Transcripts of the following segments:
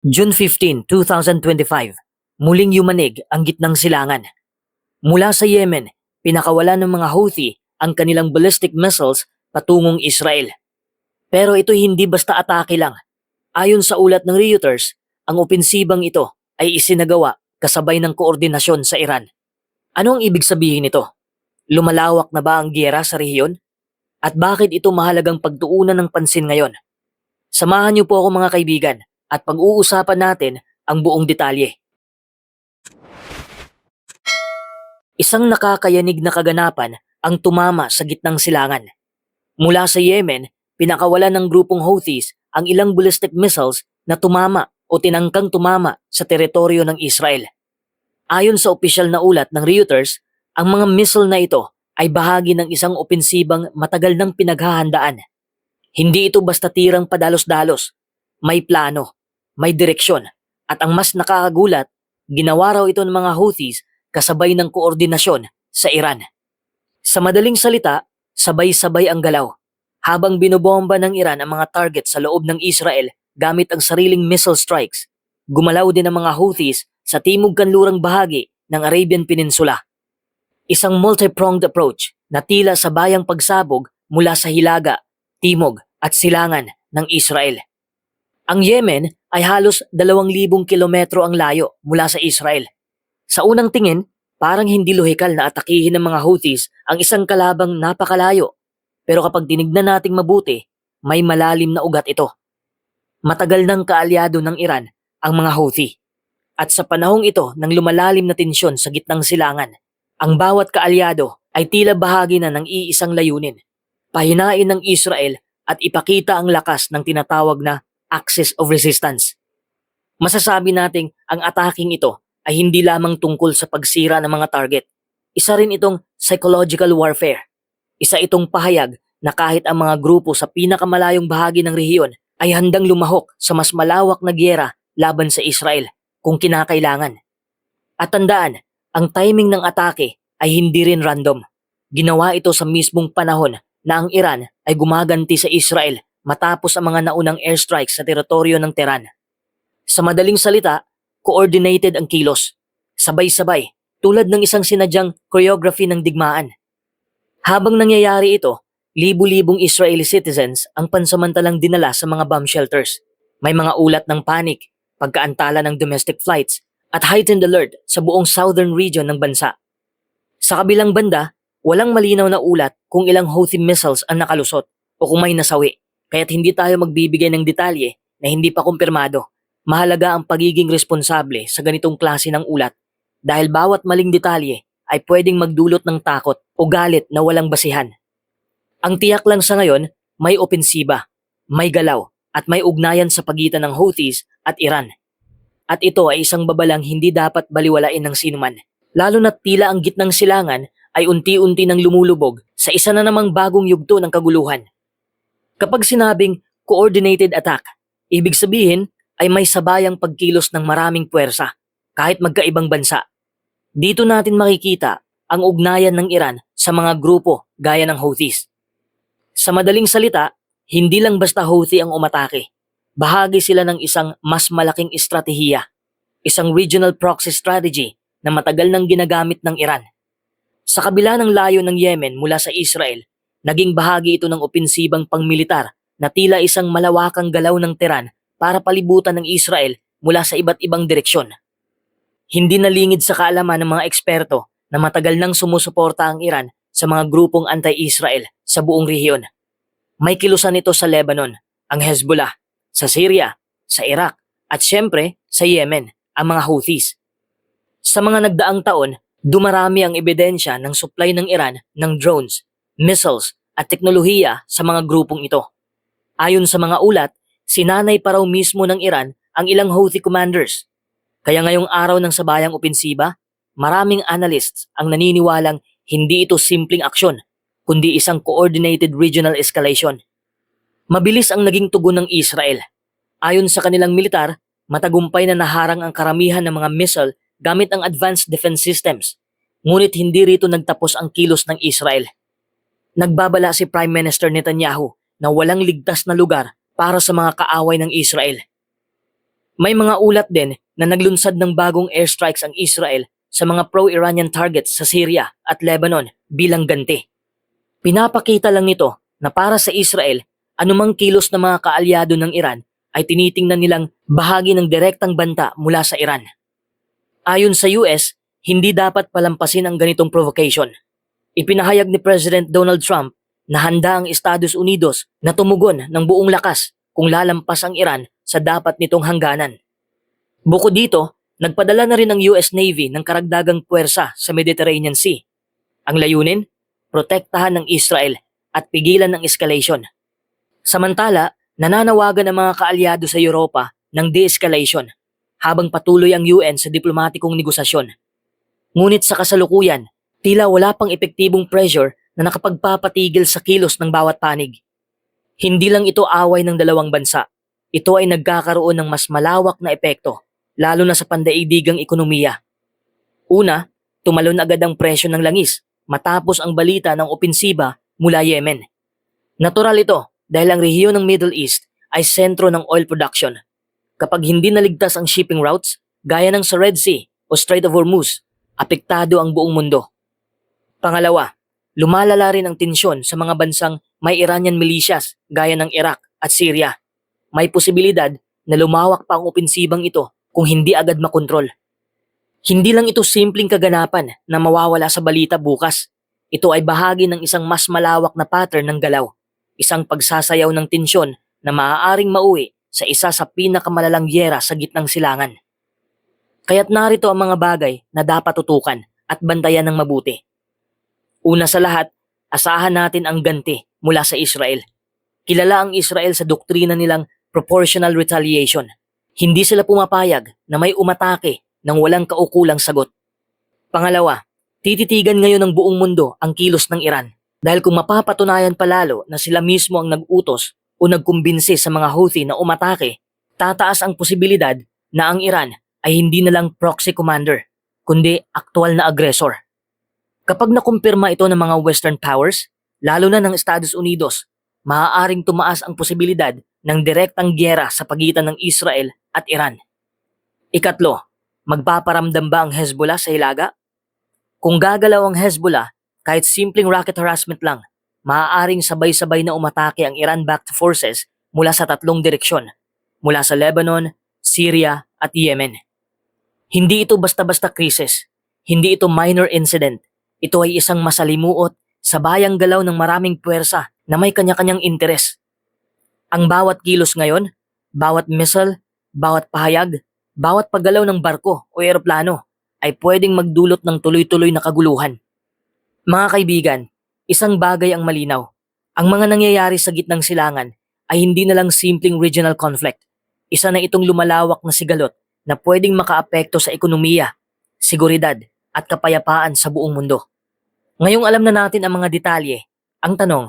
June 15, 2025, muling yumanig ang gitnang silangan. Mula sa Yemen, pinakawala ng mga Houthi ang kanilang ballistic missiles patungong Israel. Pero ito hindi basta atake lang. Ayon sa ulat ng Reuters, ang opensibang ito ay isinagawa kasabay ng koordinasyon sa Iran. Ano ang ibig sabihin nito? Lumalawak na ba ang giyera sa rehiyon? At bakit ito mahalagang pagtuunan ng pansin ngayon? Samahan niyo po ako mga kaibigan at pag-uusapan natin ang buong detalye. Isang nakakayanig na kaganapan ang tumama sa gitnang silangan. Mula sa Yemen, pinakawalan ng grupong Houthis ang ilang ballistic missiles na tumama o tinangkang tumama sa teritoryo ng Israel. Ayon sa opisyal na ulat ng Reuters, ang mga missile na ito ay bahagi ng isang opensibang matagal nang pinaghahandaan. Hindi ito basta tirang padalos-dalos. May plano, may direksyon, at ang mas nakakagulat, ginawa raw ito ng mga Houthis kasabay ng koordinasyon sa Iran. Sa madaling salita, sabay-sabay ang galaw. Habang binobomba ng Iran ang mga target sa loob ng Israel gamit ang sariling missile strikes, gumalaw din ang mga Houthis sa timog kanlurang bahagi ng Arabian Peninsula. Isang multi-pronged approach na tila sabayang pagsabog mula sa hilaga, timog at silangan ng Israel. Ang Yemen ay halos 2,000 kilometro ang layo mula sa Israel. Sa unang tingin, parang hindi lohikal na atakihin ng mga Houthis ang isang kalabang napakalayo. Pero kapag tinignan nating mabuti, may malalim na ugat ito. Matagal nang kaalyado ng Iran ang mga Houthi. At sa panahong ito ng lumalalim na tensyon sa gitnang silangan, ang bawat kaalyado ay tila bahagi na ng iisang layunin. Pahinain ng Israel at ipakita ang lakas ng tinatawag na axis of resistance. Masasabi nating ang ataking ito ay hindi lamang tungkol sa pagsira ng mga target. Isa rin itong psychological warfare. Isa itong pahayag na kahit ang mga grupo sa pinakamalayong bahagi ng rehiyon ay handang lumahok sa mas malawak na gyera laban sa Israel kung kinakailangan. At tandaan, ang timing ng atake ay hindi rin random. Ginawa ito sa mismong panahon na ang Iran ay gumaganti sa Israel matapos ang mga naunang airstrikes sa teritoryo ng Tehran. Sa madaling salita, coordinated ang kilos. Sabay-sabay, tulad ng isang sinadyang choreography ng digmaan. Habang nangyayari ito, libu-libong Israeli citizens ang pansamantalang dinala sa mga bomb shelters. May mga ulat ng panic, pagkaantala ng domestic flights, at heightened alert sa buong southern region ng bansa. Sa kabilang banda, walang malinaw na ulat kung ilang Houthi missiles ang nakalusot o kung may nasawi, kaya't hindi tayo magbibigay ng detalye na hindi pa kumpirmado. Mahalaga ang pagiging responsable sa ganitong klase ng ulat dahil bawat maling detalye ay pwedeng magdulot ng takot o galit na walang basihan. Ang tiyak lang sa ngayon, may opensiba, may galaw, at may ugnayan sa pagitan ng Houthis at Iran. At ito ay isang babalang hindi dapat baliwalain ng sinuman, lalo na't tila ang gitnang silangan ay unti-unti nang lumulubog sa isa na namang bagong yugto ng kaguluhan. Kapag sinabing coordinated attack, ibig sabihin ay may sabayang pagkilos ng maraming puwersa, kahit magkaibang bansa. Dito natin makikita ang ugnayan ng Iran sa mga grupo gaya ng Houthis. Sa madaling salita, hindi lang basta Houthi ang umatake. Bahagi sila ng isang mas malaking estratehiya, isang regional proxy strategy na matagal nang ginagamit ng Iran. Sa kabila ng layo ng Yemen mula sa Israel, naging bahagi ito ng opensibang pangmilitar na tila isang malawakang galaw ng Tehran para palibutan ng Israel mula sa iba't ibang direksyon. Hindi nalingid sa kaalaman ng mga eksperto na matagal nang sumusuporta ang Iran sa mga grupong anti-Israel sa buong rehiyon. May kilusan ito sa Lebanon, ang Hezbollah, sa Syria, sa Iraq, at syempre sa Yemen, ang mga Houthis. Sa mga nagdaang taon, dumarami ang ebidensya ng supply ng Iran ng drones, missiles, at teknolohiya sa mga grupong ito. Ayon sa mga ulat, sinanay pa raw mismo ng Iran ang ilang Houthi commanders. Kaya ngayong araw ng sabayang opensiba, maraming analysts ang naniniwalang hindi ito simpleng aksyon, kundi isang coordinated regional escalation. Mabilis ang naging tugon ng Israel. Ayon sa kanilang militar, matagumpay na naharang ang karamihan ng mga missile gamit ang advanced defense systems. Ngunit hindi rito nagtapos ang kilos ng Israel. Nagbabala si Prime Minister Netanyahu na walang ligtas na lugar para sa mga kaaway ng Israel. May mga ulat din na naglunsad ng bagong airstrikes ang Israel sa mga pro-Iranian targets sa Syria at Lebanon bilang ganti. Pinapakita lang nito na para sa Israel, anumang kilos ng mga kaalyado ng Iran ay tinitingnan nilang bahagi ng direktang banta mula sa Iran. Ayon sa US, hindi dapat palampasin ang ganitong provocation. Ipinahayag ni President Donald Trump na handa ang Estados Unidos na tumugon ng buong lakas kung lalampas ang Iran sa dapat nitong hangganan. Bukod dito, nagpadala na rin ang US Navy ng karagdagang puwersa sa Mediterranean Sea. Ang layunin, protektahan ng Israel at pigilan ng escalation. Samantala, nananawagan ang mga kaalyado sa Europa ng de-escalation habang patuloy ang UN sa diplomatikong negosasyon. Ngunit sa kasalukuyan, tila wala pang epektibong pressure na nakapagpapatigil sa kilos ng bawat panig. Hindi lang ito away ng dalawang bansa. Ito ay nagkakaroon ng mas malawak na epekto, lalo na sa pandaigdigang ekonomiya. Una, tumalon agad ang presyo ng langis matapos ang balita ng opensiba mula Yemen. Natural ito dahil ang rehiyon ng Middle East ay sentro ng oil production. Kapag hindi naligtas ang shipping routes, gaya ng sa Red Sea o Strait of Hormuz, apektado ang buong mundo. Pangalawa, lumalala rin ang tensyon sa mga bansang may Iranian militias gaya ng Iraq at Syria. May posibilidad na lumawak pa ang opensibang ito kung hindi agad makontrol. Hindi lang ito simpleng kaganapan na mawawala sa balita bukas. Ito ay bahagi ng isang mas malawak na pattern ng galaw. Isang pagsasayaw ng tensyon na maaaring mauwi sa isa sa pinakamalalang yera sa gitnang silangan. Kaya't narito ang mga bagay na dapat tutukan at bantayan ng mabuti. Una sa lahat, asahan natin ang ganti mula sa Israel. Kilala ang Israel sa doktrina nilang proportional retaliation. Hindi sila pumapayag na may umatake ng walang kaukulang sagot. Pangalawa, tititigan ngayon ng buong mundo ang kilos ng Iran dahil kung mapapatunayan palalo na sila mismo ang nag-utos o nagkumbinsi sa mga Houthi na umatake, tataas ang posibilidad na ang Iran ay hindi na lang proxy commander, kundi aktual na agresor. Kapag nakumpirma ito ng mga Western powers, lalo na ng Estados Unidos, maaaring tumaas ang posibilidad ng direktang gyera sa pagitan ng Israel at Iran. Ikatlo, magpaparamdam ba ang Hezbollah sa Hilaga? Kung gagalaw ang Hezbollah, kahit simpleng rocket harassment lang, maaaring sabay-sabay na umatake ang Iran-backed forces mula sa tatlong direksyon, mula sa Lebanon, Syria at Yemen. Hindi ito basta-basta krisis. Hindi ito minor incident. Ito ay isang masalimuot sa bayang galaw ng maraming puwersa na may kanya-kanyang interes. Ang bawat kilos ngayon, bawat missile, bawat pahayag, bawat paggalaw ng barko o eroplano ay pwedeng magdulot ng tuloy-tuloy na kaguluhan. Mga kaibigan, isang bagay ang malinaw. Ang mga nangyayari sa gitnang silangan ay hindi na lang simpleng regional conflict. Isa na itong lumalawak na sigalot na pwedeng makaapekto sa ekonomiya, seguridad at kapayapaan sa buong mundo. Ngayong alam na natin ang mga detalye, ang tanong,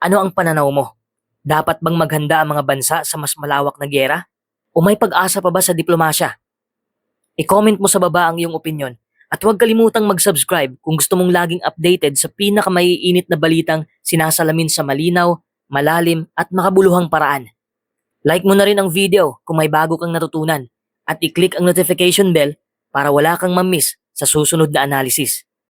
ano ang pananaw mo? Dapat bang maghanda ang mga bansa sa mas malawak na gera? O may pag-asa pa ba sa diplomasya? I-comment mo sa baba ang iyong opinion at huwag kalimutang mag-subscribe kung gusto mong laging updated sa pinakamaiinit na balitang sinasalamin sa malinaw, malalim at makabuluhang paraan. Like mo na rin ang video kung may bago kang natutunan at i-click ang notification bell para wala kang ma-miss sa susunod na analysis.